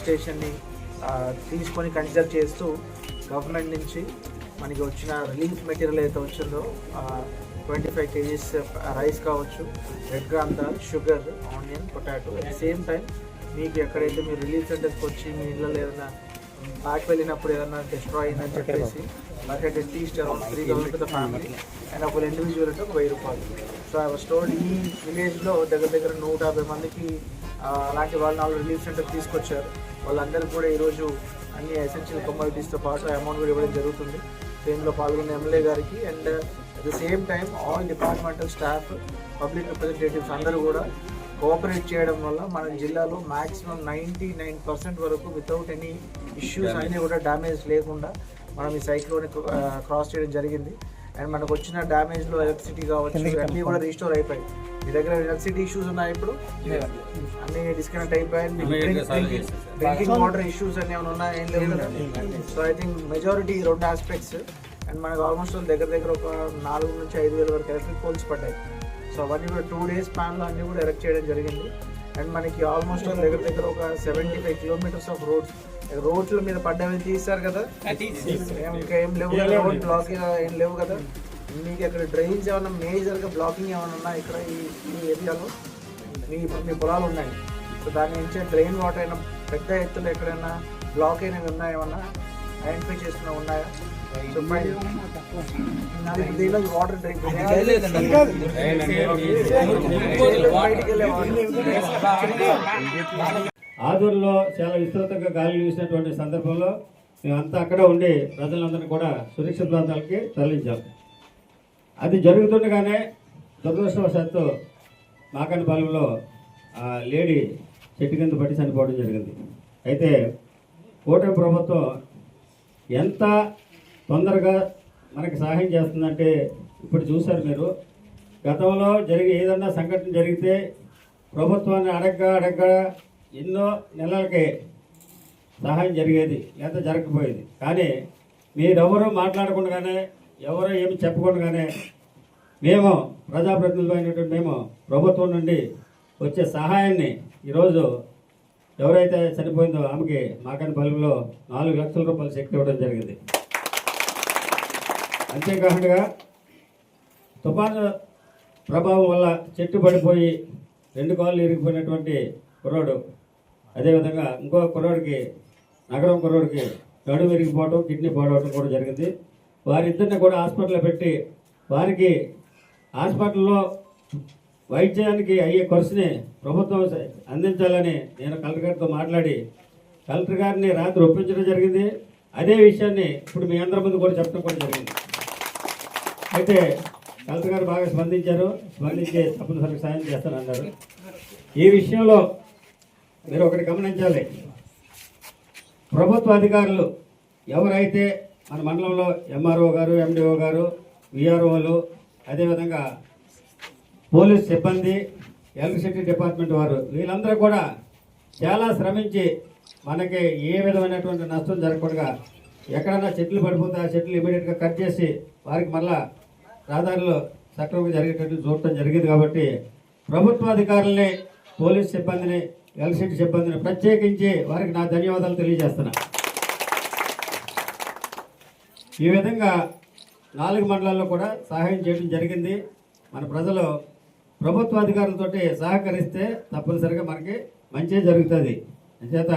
డివాస్టేషన్ని తీసుకొని కన్సిడర్ చేస్తూ గవర్నమెంట్ నుంచి మనకి వచ్చిన రిలీఫ్ మెటీరియల్ అయితే వచ్చిందో ట్వంటీ ఫైవ్ కేజీస్ రైస్ కావచ్చు red gram dal sugar onion potato. At same time మీకు ఎక్కడైతే మీరు రిలీఫ్ సెంటర్స్కి వచ్చి మీ ఇళ్ళలో ఏదైనా బ్యాక్ వెళ్ళినప్పుడు ఏదైనా డిస్ట్రాయ్ అయిందని చెప్పేసి bucket at least around three thousand the family and ఒక ఇండివిజువల్ అంటే ఒక వెయ్యి రూపాయలు. సో ఐ వాస్ టోల్డ్ ఈ విలేజ్లో దగ్గర దగ్గర నూట యాభై మందికి అలాంటి వాళ్ళు నాలుగు రిలీఫ్ సెంటర్ తీసుకొచ్చారు. వాళ్ళందరికీ కూడా ఈరోజు అన్ని ఎసెన్షియల్ కమోడిటీస్తో పాటు అమౌంట్ కూడా ఇవ్వడం జరుగుతుంది. ఇందులో పాల్గొన్న ఎమ్మెల్యే గారికి and at the same time all departmental staff public representatives అందరూ కూడా కోఆపరేట్ చేయడం వల్ల మన జిల్లాలో మాక్సిమం నైంటీ నైన్ పర్సెంట్ వరకు వితౌట్ ఎనీ ఇష్యూస్ అన్నీ కూడా డ్యామేజ్ లేకుండా మనం ఈ సైక్లోని క్రాస్ చేయడం జరిగింది. అండ్ మనకు వచ్చిన డ్యామేజ్లో ఎలక్ట్రిసిటీ కావచ్చు అన్నీ కూడా రీస్టోర్ అయిపోయాయి. మీ దగ్గర ఎలక్ట్రిసిటీ ఇష్యూస్ ఉన్నాయి ఇప్పుడు? అన్ని డిస్కనెక్ట్ అయిపోయాయి డ్రింకింగ్ వాటర్ ఇష్యూస్ అన్ని ఏమైనా ఉన్నాయా? ఏం లేవు. సో ఐ థింక్ మెజారిటీ రెండు ఆస్పెక్ట్స్ అండ్ మనకు ఆల్మోస్ట్ దగ్గర దగ్గర ఒక నాలుగు నుంచి ఐదు వేల వరకు ఎలక్ట్రిక్ పోల్స్ పడ్డాయి. సో అవన్నీ కూడా టూ డేస్ ప్యాన్లో అన్నీ కూడా ఎరెక్ట్ చేయడం జరిగింది. అండ్ మనకి ఆల్మోస్ట్ దగ్గర దగ్గర ఒక seventy five kilometres of roads రోడ్ల మీద పడ్డవి తీస్తారు కదా? ఏం- ఇంకా ఏం లేవు కదా? రోడ్ బ్లాకింగ్ ఏం లేవు కదా? మీకు అక్కడ డ్రైన్స్ ఏమైనా మేజర్గా బ్లాకింగ్ ఏమైనా ఉన్నా ఇక్కడ ఈ ఈ ఏరియాలో? మీ మీ పొలాలు ఉన్నాయి. సో దాని నుంచి డ్రైన్ వాటర్ అయినా పెద్ద ఎత్తులో ఎక్కడైనా బ్లాక్ అయినవి ఉన్నాయా ఏమన్నా? ఐడెంటిఫై చేసుకున్న ఉన్నాయా? సో వాటర్ డ్రింక్ ఆదూరులో చాలా విస్తృతంగా గాలి వీసినటువంటి సందర్భంలో మేమంతా అక్కడ ఉండి ప్రజలందరినీ కూడా సురక్షిత ప్రాంతాలకి తరలించాం. అది జరుగుతుండగానే దురదృష్టవశాత్తు మాకనపాలెంలో ఆ లేడీ చెట్టు కింద పట్టి చనిపోవడం జరిగింది. అయితే కూటమి ప్రభుత్వం ఎంత తొందరగా మనకి సహాయం చేస్తుందంటే ఇప్పుడు చూశారు మీరు. గతంలో జరిగే ఏదన్నా సంఘటన జరిగితే ప్రభుత్వాన్ని అడగ్గా అడగ్గా ఎన్నో నెలలకే సహాయం జరిగేది లేదా జరగకపోయేది. కానీ మీరెవరూ మాట్లాడకుండానే ఎవరో ఏమి చెప్పకుండానే మేము ప్రజాప్రతినిధులు అయినటువంటి మేము ప్రభుత్వం నుండి వచ్చే సహాయాన్ని ఈరోజు ఎవరైతే చనిపోయిందో ఆమెకి మాకని పల్లెలో నాలుగు లక్షల రూపాయలు చెక్ ఇవ్వడం జరిగింది. అంతేకాకుండా తుఫాను ప్రభావం వల్ల చెట్టు పడిపోయి రెండు కాళ్ళు ఇరిగిపోయినటువంటి కుర్రాడు అదేవిధంగా ఇంకో కుర్రాడికి నగరం కుర్రాడికి నడుము విరిగిపోవడం కిడ్నీ పాడవటం కూడా జరిగింది. వారిద్దరిని కూడా హాస్పిటల్లో పెట్టి వారికి హాస్పిటల్లో వైద్యానికి అయ్యే ఖర్చుని ప్రభుత్వం అందించాలని నేను కలెక్టర్ గారితో మాట్లాడి కలెక్టర్ గారిని రాత్రి ఒప్పించడం జరిగింది. అదే విషయాన్ని ఇప్పుడు మీ అందరి ముందు కూడా చెప్పడం కూడా జరిగింది. అయితే కలెక్టర్ గారు బాగా స్పందించారు. స్పందించి తప్పనిసరిగా సాయం చేస్తానన్నారు. ఈ విషయంలో మీరు ఒకటి గమనించాలి. ప్రభుత్వ అధికారులు ఎవరైతే మన మండలంలో ఎంఆర్ఓ గారు ఎండిఓ గారు విఆర్ఓలు అదేవిధంగా పోలీస్ సిబ్బంది ఎలక్ట్రిసిటీ డిపార్ట్మెంట్ వారు వీళ్ళందరూ కూడా చాలా శ్రమించి మనకి ఏ విధమైనటువంటి నష్టం జరగకుండా ఎక్కడన్నా చెట్లు పడిపోతే ఆ చెట్లు ఇమీడియట్గా కట్ చేసి వారికి మళ్ళీ రహదారిలో సక్రమంగా జరిగేటట్టు చూడటం జరిగింది కాబట్టి ప్రభుత్వ అధికారుల్ని పోలీస్ సిబ్బందిని ఎలక్ట్రిసిటీ సిబ్బందిని ప్రత్యేకించి వారికి నా ధన్యవాదాలు తెలియజేస్తున్నా. ఈ విధంగా నాలుగు మండలాల్లో కూడా సహాయం చేయడం జరిగింది. మన ప్రజలు ప్రభుత్వ అధికారులతోటి సహకరిస్తే తప్పనిసరిగా మనకి మంచి జరుగుతుంది. అంచేత